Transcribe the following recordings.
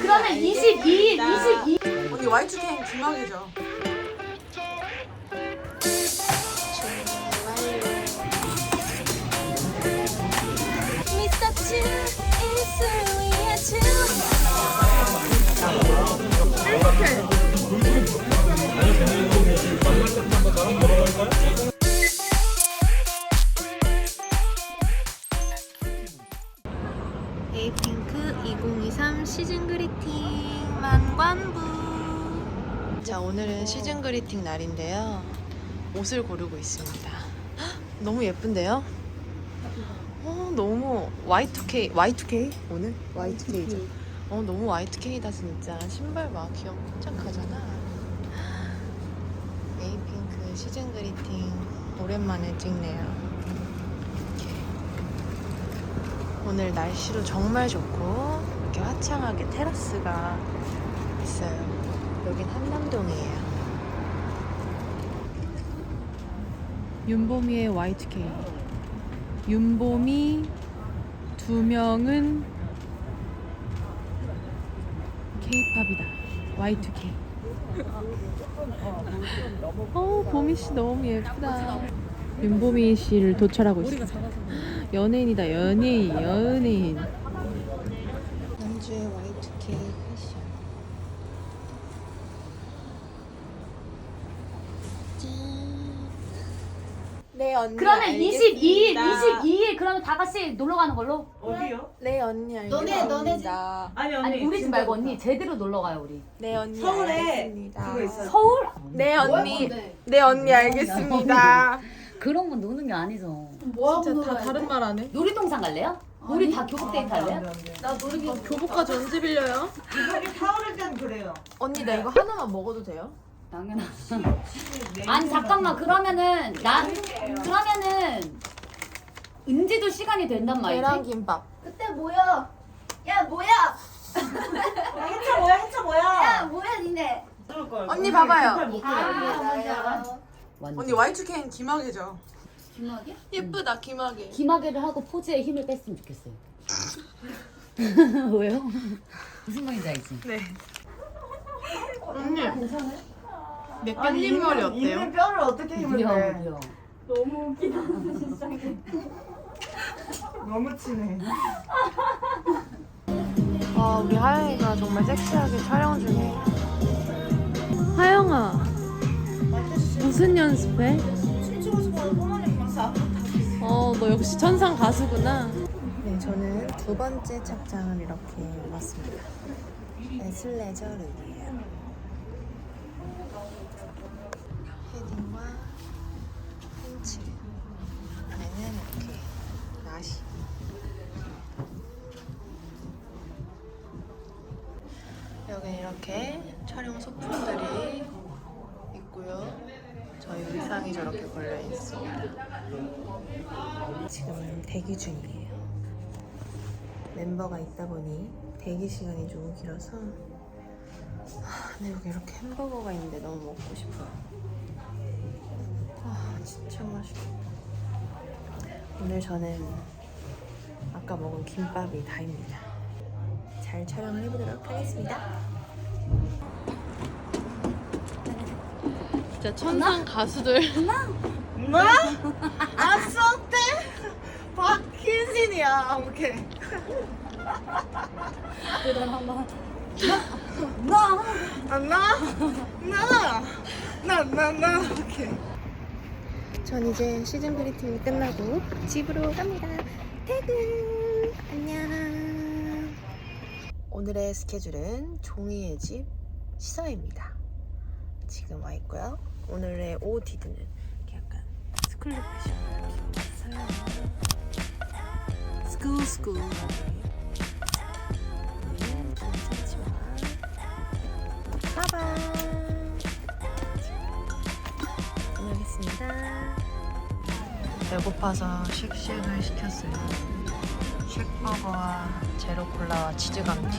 그러면 22일, 22일. 언니 Y2K 기막이죠. 에이핑 그리팅 날인데요 옷을 고르고 있습니다 헉, 너무 예쁜데요? 어, 너무 Y2K Y2K 오늘? Y2K죠 어 너무 Y2K다 진짜 신발 봐 귀엽고 깜짝하잖아 에이핑크 시즌 그리팅 오랜만에 찍네요 오늘 날씨도 정말 좋고 이렇게 화창하게 테라스가 있어요. 여긴 한남동이에요. 윤보미의 Y2K. 윤보미 두 명은 K-팝이다. Y2K. 어, 보미 씨 너무 예쁘다. 윤보미 씨를 도찰하고 있어. 연예인이다 연예인 연예인 남주의 네 언니 그러면 알겠습니다. 22일, 22일. 그러면 다 같이 놀러 가는 걸로? 어디요? 네 언니 알겠습니다 너네, 너네 집. 아니 언니. 아니, 우리 집 말고 언니 제대로 놀러 가요, 우리. 네 언니 서울에 알겠습니다 그거 있어요. 서울? 네 언니 네 언니 알겠습니다 그런 건 노는 게 아니죠. 뭐하고 진짜 다 다른 말안 해? 놀이동산 갈래요? 우리 다 교복 데이트 할래요? 나 노르기 교복까지 언제 빌려요? 이거를 타오를 땐 그래요. 언니 나 이거 하나만 먹어도 돼요? 당연하죠. 아니 잠깐만 그러면은 난 그러면은 은지도 시간이 된단 말이지. 계란김밥 그때 뭐야? 야 뭐야? 해차 뭐야? 해차 뭐야? 야 뭐야 니네? 언니 봐봐요. 아 맞아. 완전. 언니 Y2K 기막이죠. 김학이야? 예쁘다 김하게 김학의를 하고 포즈에 힘을 뺐으면 좋겠어요. 왜요? 무슨 말인지 알지? 네 언니 내 깻잎 머리 어때요? 뼈를 어떻게 무려 무려. 너무 친해. 아, 우리 하영이가 정말 섹시하게 촬영 중에. 하영아, 무슨 연습해? 어, 너 역시 천상 가수구나. 네, 저는 두 번째 착장을 이렇게 왔습니다. 에슬레저 룩이 이렇게 촬영 소품들이 있고요. 저희 의상이 저렇게 걸려 있습니다. 지금 대기 중이에요. 멤버가 있다 보니 대기 시간이 조금 길어서 아, 근데 여기 이렇게 햄버거가 있는데 너무 먹고 싶어요. 아 진짜 맛있겠다. 오늘 저는 아까 먹은 김밥이 다입니다. 잘 촬영을 해보도록 하겠습니다. 진짜 천상 가수들. 뭐? 아 썩대. 박희진이야. 오케이. 나. 나. 나. 나. 나. 나. 오케이. 전 이제 시즌 그리팅이 끝나고 집으로 갑니다. 퇴근. 안녕. 오늘의 스케줄은 종이의 집 시사입니다. 지금 와 있고요. 오늘의 OOTD는 약간 스쿨룩 패션 이렇게 왔어요. 스쿨 스쿨. 다녀오겠습니다. 배고파서 쉑쉑을 시켰어요. 쉑버거와 제로 콜라와 치즈 감튀.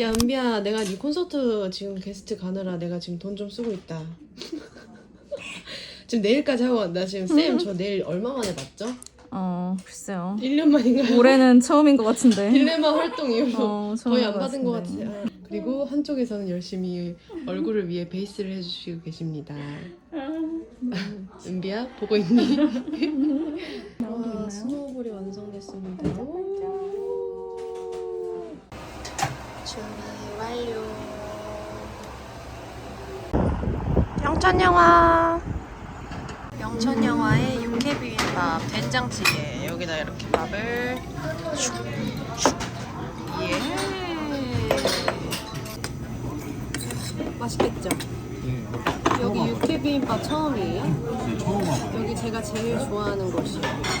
야 은비야 내가 네 콘서트 지금 게스트 가느라 내가 지금 돈 좀 쓰고 있다 지금 내일까지 하고 간다 지금 쌤 저 내일 얼마 만에 봤죠? 어, 글쎄요. 1년 만인가요? 올해는 처음인 것 같은데. 딜레마 활동 이후로 어, 거의 처음인 안것 받은 것 같은데. 같아요 그리고 한쪽에서는 열심히 얼굴을 위해 베이스를 해주시고 계십니다 은비야 보고 있니? 와 스노우볼이 완성됐습니다 준비 완료 영천영화. 영천영화의 육회비빔밥 된장찌개. 여기다 이렇게 밥을. 예. 맛있겠죠? 여기 육회비빔밥 처음이에요? 여기 제가 제일 좋아하는 곳이에요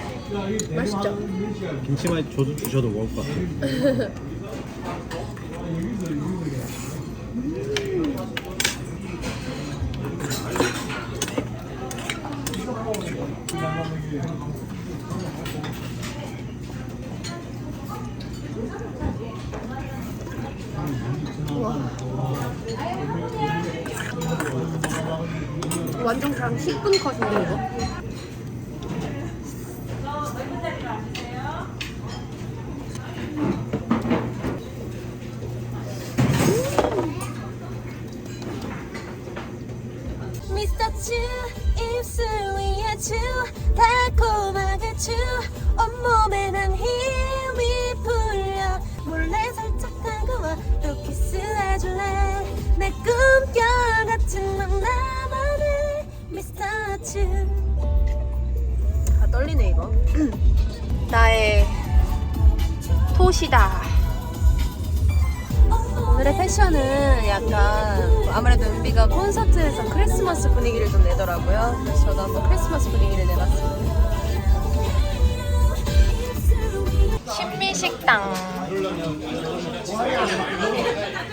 맛있죠? 김치만 줘도 주셔도 먹을 것 같아요. 완전 그냥 10분 컷인데 이거? 내 꿈결 같은 넌 나만의 미스터 츄 아 떨리네 이거. 나의 토시다. 오늘의 패션은 약간 아무래도 은비가 콘서트에서 크리스마스 분위기를 좀 내더라고요. 그래서 저도 한번 크리스마스 분위기를 내봤습니다. 신미식당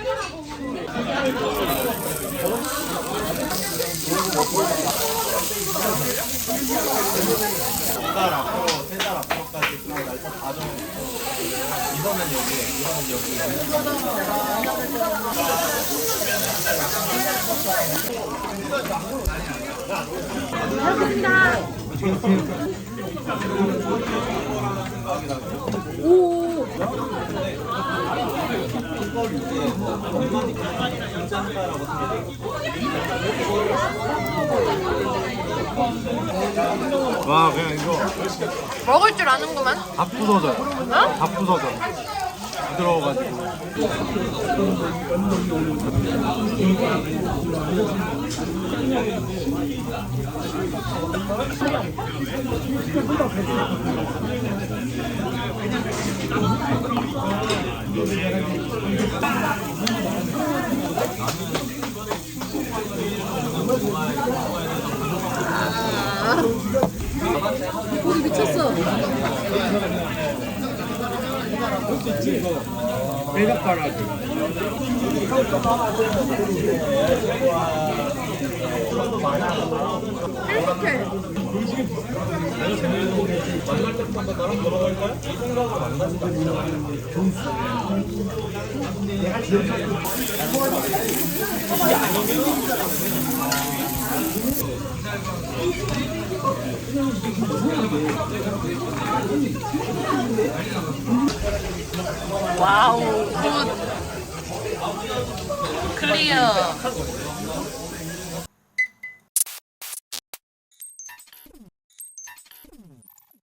달 앞으로 세 달 앞으로까지 그 날짜 다 정해놓고 이거는 여기, 이거는 여기. 와 그냥 이거 먹을 줄 아는구만 다 부서져. 다 부서져. 부드러워가지고. 우리 미쳤어 그것도 있지 이거 대박 바라지 행복해 만날 때부터 한번 나랑 걸어갈 거야? 이 생각으로 만나지 말자. 이게 아니면 와우. 굿. 클리어